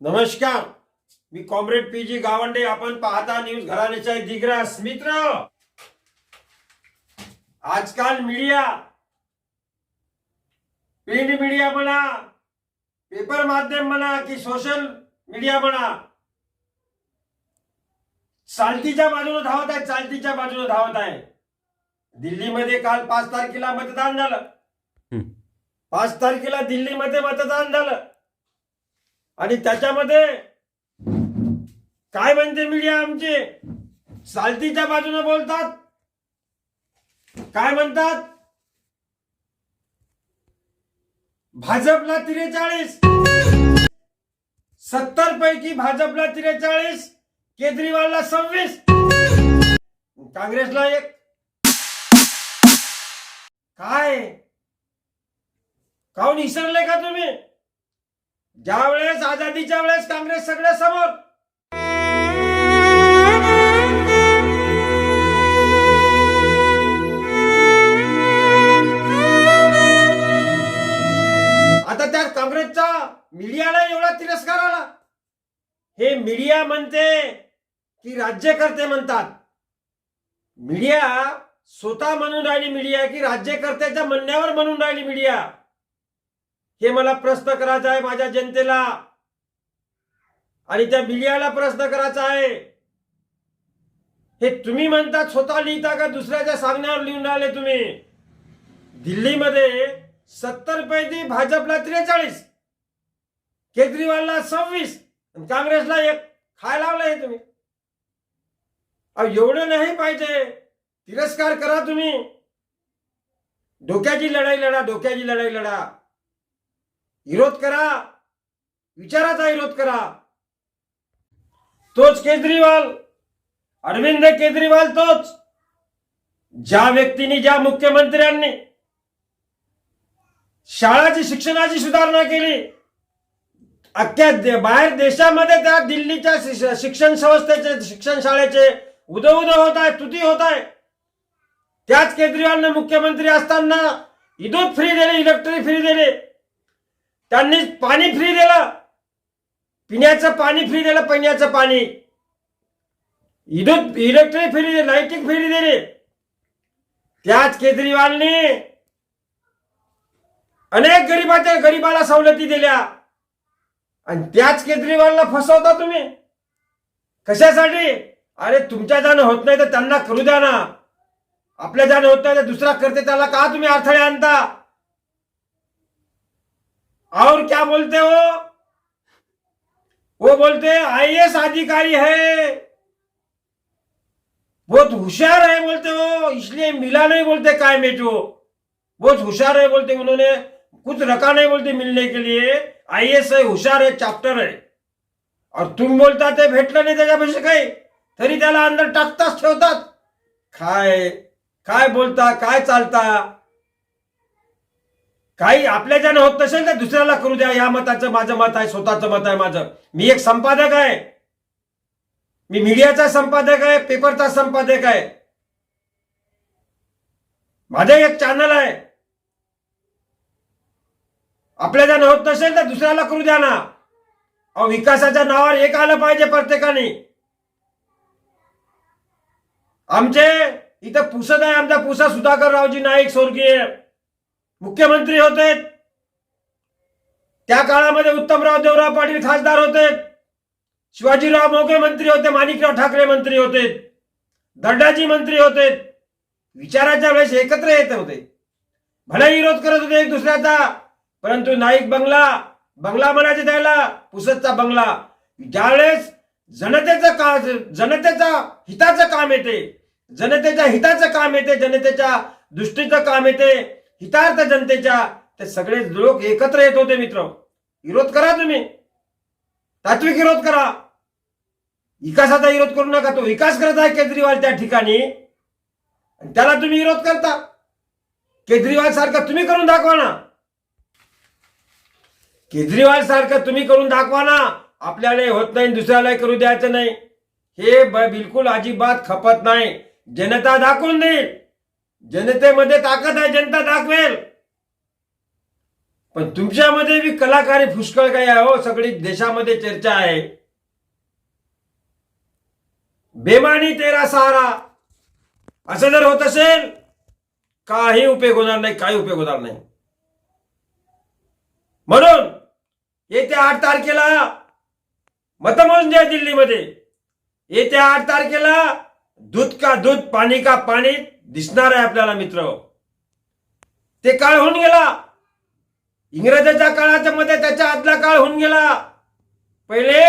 नमस्कार. मी comrade P G Gawande. आपण पाहता न्यूज घराण्याच्या दिग्रास मित्र. आजकाल मीडिया प्रिंट मीडिया म्हणा पेपर माध्यम म्हणा की सोशल मीडिया म्हणा चालतीच्या बाजूने धावत आहे चालतीच्या बाजूने धावत आहे दिल्लीमध्ये काल पाच तारखेला मतदान झालं. पाच तारखेला दिल्लीमध्ये मतदान झालं. आणि त्याच्यामध्ये काय म्हणते मीडिया आमचे? सालतीच्या बाजूने बोलतात. काय म्हणतात? भाजपला त्रेचाळीस. सत्तर पैकी भाजपला त्रेचाळीस. केजरीवालला सव्वीस. काँग्रेसला एक. काय? काऊन विसरले का तुम्ही? ज्या वेळेस आझादीच्या वेळेस काँग्रेस सगळ्या समोर. आता त्या काँग्रेसचा मीडियाला एवढा तिरस्कार आला. हे मीडिया म्हणते की राज्यकर्ते म्हणतात. मीडिया स्वतः म्हणून राहिली मीडिया की राज्यकर्त्याच्या म्हणण्यावर म्हणून राहिली मीडिया. हे मला प्रश्न करायचा आहे माझ्या जनतेला. आणि त्या मीडियाला प्रश्न करायचा आहे. हे तुम्ही म्हणतात स्वतः लिहिता का? दुसऱ्याच्या सांगण्यावर लिहून राहिले तुम्ही. दिल्लीमध्ये सत्तर पैकी भाजपला त्रेचाळीस केजरीवालला सव्वीस काँग्रेसला एक. खाय लावलं हे तुम्ही? एवढं नाही पाहिजे. तिरस्कार करा तुम्ही. डोक्याची लढाई लढा डोक्याची लढाई लढा. विरोध करा. विचाराचा विरोध करा. तोच केजरीवाल. अरविंद केजरीवाल तोच. ज्या व्यक्तीने ज्या मुख्यमंत्र्यांनी शाळाची शिक्षणाची सुधारणा केली अख्ख्या दे- बाहेर देशामध्ये त्या दिल्लीच्या शिक्षण संस्थेचे शिक्षण शाळेचे उदो उदो होत आहे तुती होत आहे त्याच केजरीवालने मुख्यमंत्री असताना इदोत फ्री दिले इलेक्ट्रिक फ्री दिले त्यांनी पाणी फ्री दिलं. पिण्याचं पाणी फ्री दिलं पिण्याचं पाणी. विद्युत इलेक्ट्रिक फ्री दिली लाईटिंग फ्री दिली. त्याच केजरीवालने अनेक गरीबाच्या गरीबाला सवलती दिल्या. आणि त्याच केजरीवालला फसवता तुम्ही. कशासाठी? अरे तुमच्या जाणं होत नाही तर त्यांना करू द्या ना. आपल्या जाणं होत नाही तर दुसरा करते त्याला का तुम्ही अडथळे आणता? और क्या बोलते हो? वो बोलते आईएएस अधिकारी है। बहुत होशियार है बोलते हो इसलिए मिला नहीं बोलते काय मेटो बहुत होशियार है बोलते उन्होंने कुछ रखा नहीं बोलते मिलने के लिए। आईएएस है होशियार है चॅप्टर है। और तुम बोलता ते भेटलं नाही त्याच्यापेक्षा काही? तरी त्याला अंदर टाकताच ठेवतात। काय काय बोलता काय चालता। काही आपल्या ज्यानं होत नसेल तर दुसऱ्याला करू द्या. या मताचं माझं मत आहे स्वतःचं मत आहे माझं. मी एक संपादक आहे. मी मीडियाचा संपादक आहे पेपरचा संपादक आहे. माझं एक चॅनल आहे. आपल्या ज्यानं होत नसेल तर दुसऱ्याला करू द्या ना. अहो विकासाच्या नावावर एक आलं पाहिजे प्रत्येकाने. आमचे इथं पुसत आहे आमचा पुसा सुधाकर रावजी नाईक स्वर्गीय. मुख्यमंत्री होते. त्या काळामध्ये उत्तमराव देवराव पाटील खासदार होते. शिवाजीराव मोगे मंत्री होते माणिकराव ठाकरे मंत्री होते. दर्डाजी मंत्री होते. विचाराच्या वेळेस एकत्र येत होते. भले विरोध करत होते एक दुसऱ्याचा परंतु नाईक बंगला बंगला म्हणायचे त्याला पुसतचा बंगला. ज्यावेळेस जनतेचं का जनतेचा हिताचं काम येते जनतेच्या हिताचं काम येते जनतेच्या दृष्टीचं काम येते हितार्थ जनतेच्या ते सगळे लोक एकत्र येत होते मित्र. विरोध करा तुम्ही. तात्विक विरोध करा. विकासाचा विरोध करू नका. तो विकास करत आहे केजरीवाल त्या ठिकाणी. आणि त्याला तुम्ही विरोध करता. केजरीवाल सारखं तुम्ही करून दाखवा ना. केजरीवाल सारखं तुम्ही करून दाखवा ना. आपल्याला होत नाही दुसऱ्याला करू द्यायचं नाही. हे ब- बिलकुल अजिबात खपत नाही. जनता दाखवून देईल. जनतेमध्ये ताकद आहे जनता दाखवेल. पण तुमच्यामध्ये बी कलाकारी पुष्कळ काही आहे हो? सगळी देशामध्ये चर्चा आहे. बेमानी तेरा सहारा. असं जर होत असेल काही उपयोग होणार नाही काही उपयोग होणार नाही. म्हणून येत्या आठ तारखेला मतमोजणी आहे दिल्लीमध्ये येत्या आठ तारखेला दूध का दूध पाणी का पाणी दिसणार आहे आपल्याला मित्र. ते काळ होऊन गेला. इंग्रजाच्या काळाच्या मध्ये त्याच्या आदला काळ होऊन गेला. पहिले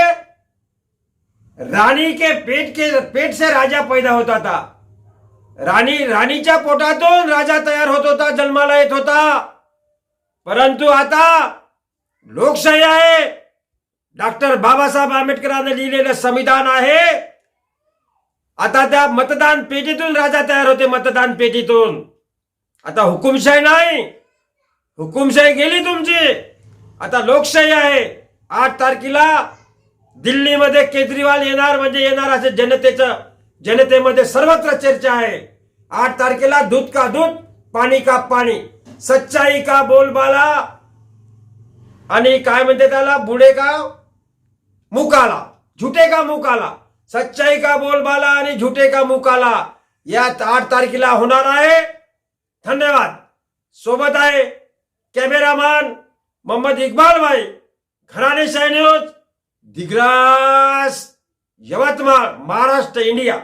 राणी के पेट के पेट से राजा पैदा होता था राणी राणीच्या पोटातून राजा तयार होत होता जन्माला येत होता. परंतु आता लोकशाही आहे. डॉक्टर बाबासाहेब आंबेडकरांनी लिहिलेलं संविधान आहे. आता त्या मतदान पेटीतून राजा तयार होते मतदान पेटीतून. आता हुकुमशाही नाही. हुकुमशाही गेली तुमची. आता लोकशाही आहे. आठ तारखेला दिल्लीमध्ये केजरीवाल येणार म्हणजे येणार असे जनतेचं जनतेमध्ये सर्वत्र चर्चा आहे. आठ तारखेला दूध का दूध पाणी का पाणी. सच्चाई का बोलबाला आणि काय म्हणते त्याला? बुडे का मुकाला. झुटे का मुकाला. सच्चाई का बोलबाला आणि झुटे का मुकाला या आठ तारखेला होणार आहे. धन्यवाद. सोबत आहे कॅमेरामॅन मोहम्मद इकबाल भाई घराने न्यूज दिग्रास यवतमाळ महाराष्ट्र इंडिया.